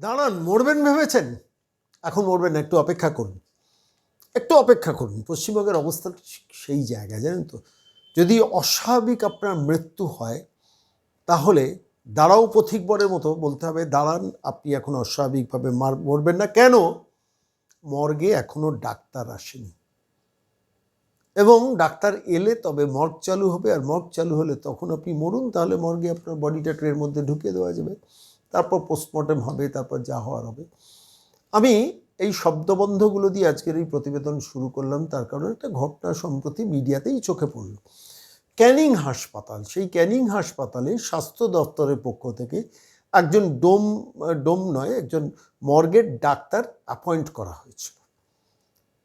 দাঁড়ান, মরবেন ভেবেছেন? এখন মরবেন একটু অপেক্ষা করুন। একটু অপেক্ষা করুন, পশ্চিমবঙ্গের অবস্থা সেই জায়গায়, জানেন তো? যদি অস্বাভাবিক আপনার মৃত্যু হয়, তাহলে দাঁড়াও পথিকবরের মতো, বলতে হবে, দাঁড়ান, আপনি এখন অস্বাভাবিকভাবে মার, মরবেন না। কেন? মর্গে এখনও ডাক্তার আসেনি। এবং ডাক্তার এলে তবে মর্গ চালু হবে, আর মর্গ চালু হলে তখন আপনি মরুন, তাহলে মর্গে আপনার বডিটা ট্রের মধ্যে ঢুকিয়ে দেওয়া যাবে। তারপর পোস্টমর্টেম হবে, তারপর যা হওয়ার হবে। আমি এই শব্দবন্ধগুলো দিয়ে আজকের এই প্রতিবেদন শুরু করলাম, তার কারণে একটা ঘটনা সম্প্রতি মিডিয়াতেই চোখে পড়ল। ক্যানিং হাসপাতাল, সেই ক্যানিং হাসপাতালে স্বাস্থ্য দপ্তরের পক্ষ থেকে একজন ডোম ডোম নয়, একজন মর্গের ডাক্তার অ্যাপয়েন্ট করা হয়েছিল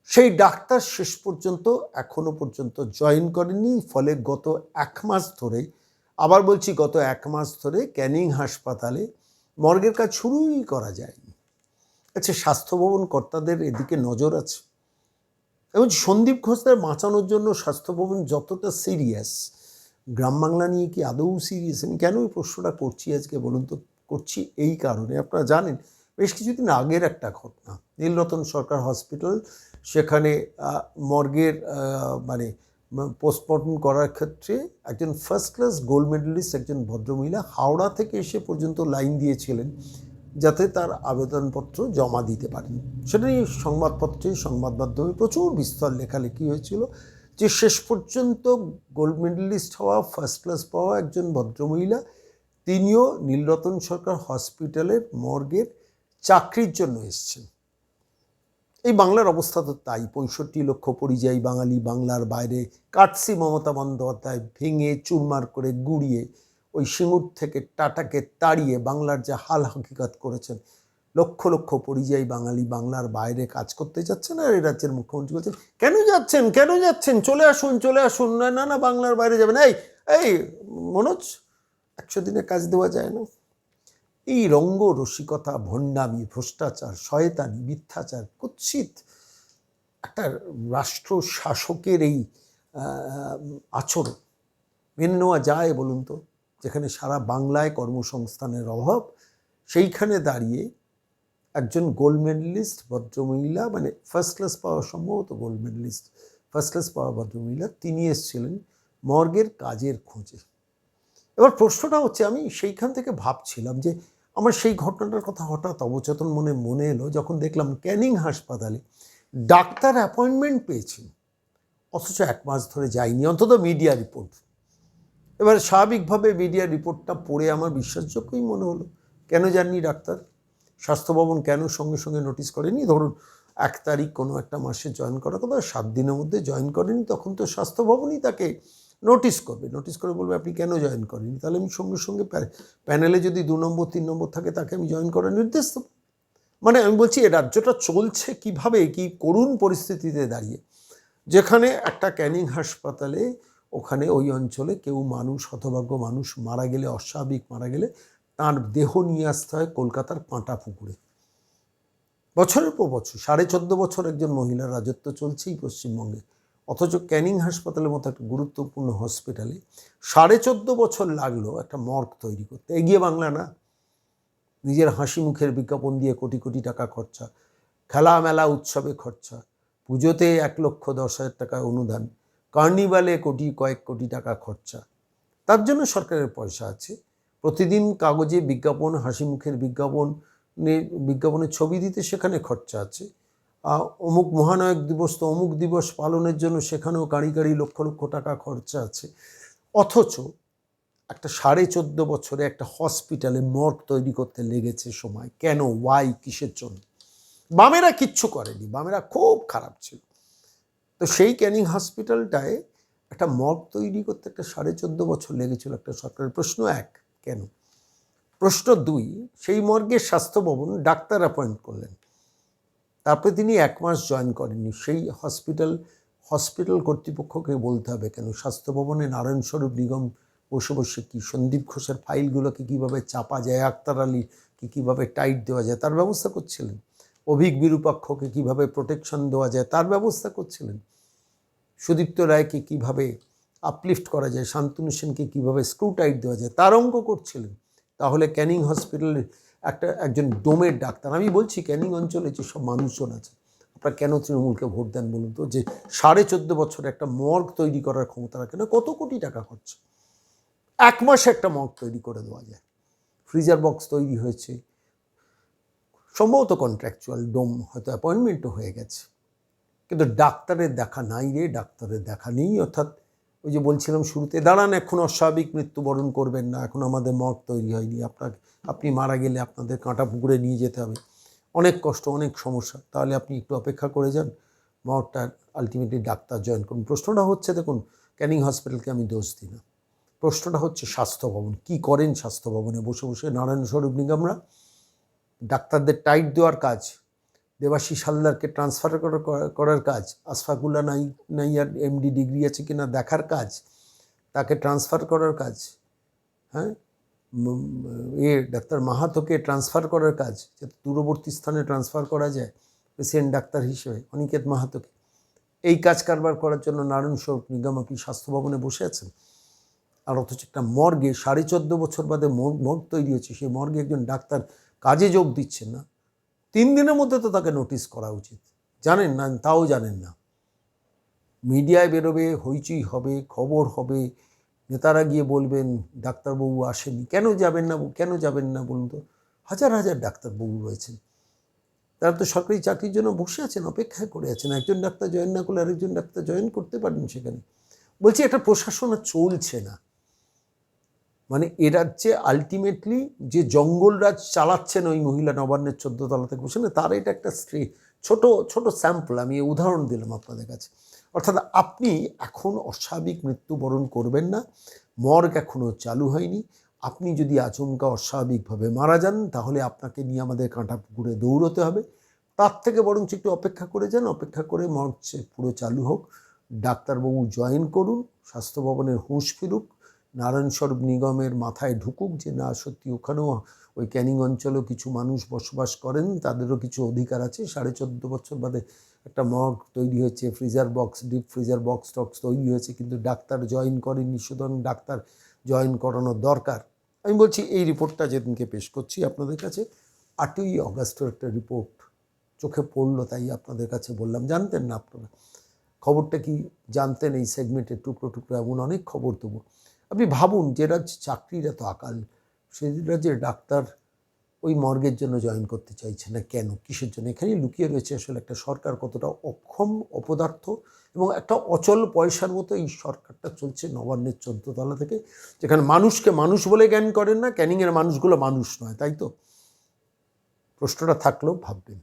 সেই ডাক্তার শেষ পর্যন্ত, এখনও পর্যন্ত জয়েন করেনি, ফলে গত এক মাস ধরে, আবার বলছি গত এক মাস ধরে ক্যানিং হাসপাতালে মর্গের কাজ শুরুই করা যায়নি। আচ্ছা স্বাস্থ্য ভবন কর্তাদের এদিকে নজর আছে। এবং সন্দীপ ঘোষদের বাঁচানোর জন্য স্বাস্থ্য ভবন যতটা সিরিয়াস, গ্রাম বাংলা নিয়ে কি আদৌ সিরিয়াস? আমি কেন এই প্রশ্নটা করছি আজকে বলুন তো? করছি এই কারণে। আপনারা জানেন, বেশ কিছুদিন আগের একটা ঘটনা। নীলরতন সরকার হসপিটাল, সেখানে মর্গের মানে পোস্টমর্টম করার ক্ষেত্রে একজন ফার্স্ট ক্লাস গোল্ড মেডেলিস্ট একজন ভদ্রমহিলা হাওড়া থেকে এসে পর্যন্ত লাইন দিয়েছিলেন যাতে তার আবেদনপত্র জমা দিতে পারেন। সেটা নিয়ে সংবাদপত্রে, সংবাদ মাধ্যমে প্রচুর বিস্তর লেখালেখি হয়েছিল যে শেষ পর্যন্ত গোল্ড মেডেলিস্ট হওয়া ফার্স্ট ক্লাস পাওয়া একজন ভদ্রমহিলা, তিনিও নীলরতন সরকার হসপিটালের মর্গের চাকরির জন্য এসছেন। এই বাংলার অবস্থা তো তাই। পঁয়ষট্টি লক্ষ পরিযায়ী বাঙালি বাংলার বাইরে কাটসি মমতা বন্দ্যোপাধ্যায় ভেঙে চুরমার করে গুড়িয়ে ওই সিঙ্গুর থেকে টাটাকে তাড়িয়ে বাংলার যে হাল হকিকত করেছেন, লক্ষ লক্ষ পরিযায়ী বাঙালি বাংলার বাইরে কাজ করতে যাচ্ছেন আর এই রাজ্যের মুখ্যমন্ত্রী বলছেন, কেন যাচ্ছেন কেন যাচ্ছেন? চলে আসুন চলে আসুন। না না না, বাংলার বাইরে যাবেন এই এই, মনোজ, একশো দিনে কাজ দেওয়া যায় না। এই রঙ্গ রসিকতা, ভণ্ডামি, ভ্রষ্টাচার, শয়তানি, মিথ্যাচার, কুৎসিত একটা রাষ্ট্র শাসকের এই আচরণ। মেনে নেওয়া যায় বলুন তো? যেখানে সারা বাংলায় কর্মসংস্থানের অভাব, সেইখানে দাঁড়িয়ে একজন গোল্ড মেডেলিস্ট, ভদ্রমহিলা মানে ফার্স্ট ক্লাস পাওয়া সম্ভবত গোল্ড মেডেলিস্ট ফার্স্ট ক্লাস পাওয়া ভদ্রমহিলা, তিনি এসেছিলেন মর্গের কাজের খোঁজে। এবার প্রশ্নটা হচ্ছে, আমি সেইখান থেকে ভাবছিলাম যে আমার সেই ঘটনাটার কথা হঠাৎ অবচেতন মনে মনে এলো যখন দেখলাম ক্যানিং হাসপাতালে ডাক্তার অ্যাপয়েন্টমেন্ট পেয়েছেন অথচ এক মাস ধরে যায়নি অন্তত মিডিয়া রিপোর্ট এবার স্বাভাবিকভাবে মিডিয়া রিপোর্টটা পড়ে আমার বিশ্বাসযোগ্যই মনে হলো, কেন যাননি ডাক্তার? স্বাস্থ্য ভবন কেন সঙ্গে সঙ্গে নোটিশ করেনি? ধরুন, এক তারিখ কোনো একটা মাসে জয়েন করার কথা, সাত দিনের মধ্যে জয়েন করেনি, তখন তো স্বাস্থ্য ভবনই তাকে নোটিশ করবে। নোটিশ করে বলবে, আপনি কেন জয়েন করেনি তাহলে আমি সঙ্গে সঙ্গে প্যানেলে যদি দু নম্বর, তিন নম্বর থাকে, তাকে আমি জয়েন করার নির্দেশ দেবো। মানে আমি বলছি, এ রাজ্যটা চলছে কীভাবে? কি করুণ পরিস্থিতিতে দাঁড়িয়ে? যেখানে একটা ক্যানিং হাসপাতালে ওখানে ওই অঞ্চলে কেউ মানুষ, হতভাগ্য মানুষ মারা গেলে, অস্বাভাবিক মারা গেলে তার দেহ নিয়ে আসতে হয় কলকাতার পাঁটা পুকুরে। বছরের পর বছর, সাড়ে চোদ্দ বছর একজন মহিলার রাজত্ব চলছেই পশ্চিমবঙ্গে। অথচ ক্যানিং হাসপাতালের মতো একটা গুরুত্বপূর্ণ হসপিটালে সাড়ে চোদ্দ বছর লাগল একটা মর্গ তৈরি করতে। এগিয়ে বাংলা না। নিজের হাসি মুখের বিজ্ঞাপন দিয়ে কোটি কোটি টাকা খরচা খেলা মেলা উৎসবে খরচা, পুজোতে এক লক্ষ দশ হাজার টাকা অনুদান, কার্নিভালে কোটি কয়েক কোটি টাকা খরচা। তার জন্য সরকারের পয়সা আছে। প্রতিদিন কাগজে বিজ্ঞাপন, হাসি মুখের বিজ্ঞাপন বিজ্ঞাপনের ছবি দিতে সেখানে খরচা আছে। অমুক মহানায়ক দিবস তো অমুক দিবস পালনের জন্য সেখানেও গাড়ি গাড়ি লক্ষ লক্ষ টাকা খরচা আছে। অথচ একটা সাড়ে চোদ্দ বছরে একটা হসপিটালে মর্গ তৈরি করতে লেগেছে সময়। কেন? ওয়াই কিসের জন্য? বামেরা কিচ্ছু করেনি। বামেরা খুব খারাপ ছিল। তো সেই ক্যানিং হসপিটালটায় একটা মর্গ তৈরি করতে একটা সাড়ে চোদ্দ বছর লেগেছিল একটা সরকারের। প্রশ্ন এক, কেন? প্রশ্ন দুই, সেই মর্গের স্বাস্থ্য ভবন ডাক্তার অ্যাপয়েন্ট করলেন। তারপরে তিনি এক মাস জয়েন করেননি। সেই হসপিটাল হসপিটাল কর্তৃপক্ষকে বলতে হবে কেন? স্বাস্থ্য ভবনে নারায়ণ স্বরূপ নিগম বসে বসে কি? সন্দীপ ঘোষের ফাইলগুলোকে কীভাবে চাপা যায়? আক্তার আলীকে কীভাবে টাইট দেওয়া যায়? তার ব্যবস্থা করছিলেন। অভিক বিরূপাক্ষকে কীভাবে প্রোটেকশন দেওয়া যায়? তার ব্যবস্থা করছিলেন। সুদীপ্ত রায়কে কীভাবে আপলিফট করা যায়? শান্তনু সেনকে কীভাবে স্ক্রু টাইট দেওয়া যায়? তার অঙ্ক করছিলেন। তাহলে ক্যানিং হসপিটালের একটা একজন ডোমের ডাক্তার। আমি বলছি, ক্যানিং অঞ্চলে যে সব মানুষজন আছে, আপনারা কেন তৃণমূলকে ভোট দেন বলুন তো? যে সাড়ে চোদ্দ বছরে একটা মর্গ তৈরি করার ক্ষমতা রাখে না, কত কোটি টাকা খরচ? এক মাসে একটা মর্গ তৈরি করে দেওয়া যায়। ফ্রিজার বক্স তৈরি হয়েছে। সম্ভবত কন্ট্রাকচুয়াল ডোম হয়তো অ্যাপয়েন্টমেন্টও হয়ে গেছে। কিন্তু ডাক্তারের দেখা নাই রে, ডাক্তারের দেখা নেই, অর্থাৎ ওই যে বলছিলাম শুরুতে, দাঁড়ান, এখন অস্বাভাবিক মৃত্যুবরণ করবেন না, এখন আমাদের মঠ তৈরি হয়নি আপনার আপনি মারা গেলে আপনাদের কাঁটা পুকুরে নিয়ে যেতে হবে। অনেক কষ্ট, অনেক সমস্যা। তাহলে আপনি একটু অপেক্ষা করে যান মঠটা আলটিমেটলি ডাক্তার জয়েন করুন। প্রশ্নটা হচ্ছে, দেখুন, ক্যানিং হসপিটালকে আমি দোষ দিই না। প্রশ্নটা হচ্ছে, স্বাস্থ্য ভবন, কী করেন স্বাস্থ্য ভবনে? বসে বসে নারায়ণ স্বরূপ নিগমরা ডাক্তারদের টাইট দেওয়ার কাজ দেবাশিস হালদারকে ট্রান্সফার করার কাজ আশফাকুল্লা নাই, নাইয়ার এমডি ডিগ্রি আছে কি না দেখার কাজ, তাকে ট্রান্সফার করার কাজ হ্যাঁ? এ ডাক্তার মাহাতোকে ট্রান্সফার করার কাজ, যাতে দূরবর্তী স্থানে ট্রান্সফার করা যায় প্রেসিডেন্ট ডাক্তার হিসেবে, অনিকেত মাহাতোকে। এই কাজ কারবার করার জন্য নারায়ণ স্বরূপ নিগম কি স্বাস্থ্য ভবনে বসে আছেন। আর অথচ একটা মর্গে সাড়ে চোদ্দ বছর বাদে মর্গ তৈরি হয়েছে, সেই মর্গে একজন ডাক্তার কাজে যোগ দিচ্ছেন না। তিন দিনের মধ্যে তো তাকে নোটিশ করা উচিত। জানেন না, তাও জানেন না। মিডিয়ায় বেরোবে, হইচই হবে, খবর হবে, নেতারা গিয়ে বলবেন, ডাক্তারবাবু আসেনি কেন যাবেন না, কেন যাবেন না বলুন তো? হাজার হাজার ডাক্তারবাবু রয়েছেন। তারা তো সরকারি চাকরির জন্য বসে আছেন, অপেক্ষায় করে আছেন। একজন ডাক্তার জয়েন না করলে আরেকজন ডাক্তার জয়েন করতে পারেন সেখানে। বলছি, একটা প্রশাসন চলছে না। মানে এ রাজ্যে আলটিমেটলি যে জঙ্গলরাজ চালাচ্ছেন ওই মহিলা নবান্নের চোদ্দ তলা থেকে বসে না তার এটা একটা স্ত্রী, ছোট ছোট স্যাম্পল আমি উদাহরণ দিলাম আপনাদের কাছে। অর্থাৎ আপনি এখন অস্বাভাবিক মৃত্যুবরণ করবেন না, মর্গ এখনও চালু হয়নি, আপনি যদি আচমকা অস্বাভাবিকভাবে মারা যান, তাহলে আপনাকে নিয়ে আমাদের কাঁটা পুকুরে দৌড়তে হবে। তার থেকে বরঞ্চ একটু অপেক্ষা করে যান, অপেক্ষা করে মর্গ পুরো চালু হোক। ডাক্তারবাবু জয়েন করুন, স্বাস্থ্য ভবনের হুঁশ ফিরুক নারায়ণ স্বরূপ নিগমের মাথায় ঢুকুক যে না, সত্যি ওখানেও ওই ক্যানিং অঞ্চলেও কিছু মানুষ বসবাস করেন, তাদেরও কিছু অধিকার আছে। সাড়ে চোদ্দ বছর বাদে একটা মগ তৈরি হয়েছে freezer box deep freezer box টক্স তৈরি হয়েছে, কিন্তু ডাক্তার জয়েন করেননি, সুতরাং ডাক্তার জয়েন করানোর দরকার। আমি বলছি, এই রিপোর্টটা যেদিনকে পেশ করছি আপনাদের কাছে, আটই অগাস্টের একটা রিপোর্ট চোখে পড়ল, তাই আপনাদের কাছে বললাম, জানতেন না আপনারা। খবরটা কি জানতেন এই সেগমেন্টের টুকরো টুকরো, এমন অনেক খবর দেবো। আপনি ভাবুন যে রাজ্যে চাকরির এত আকাল সেই রাজ্যের ডাক্তার ওই মর্গের জন্য জয়েন করতে চাইছে না কেন? কিসের জন্য? এখানেই লুকিয়ে রয়েছে আসলে একটা সরকার কতটা অক্ষম, অপদার্থ এবং একটা অচল পয়সার মতো এই সরকারটা চলছে নবান্নের চোদ্দতলা থেকে, যেখানে মানুষকে মানুষ বলে জ্ঞান করেন না ক্যানিংয়ের মানুষগুলো মানুষ নয়, তাই তো? প্রশ্নটা থাকলেও ভাববেন।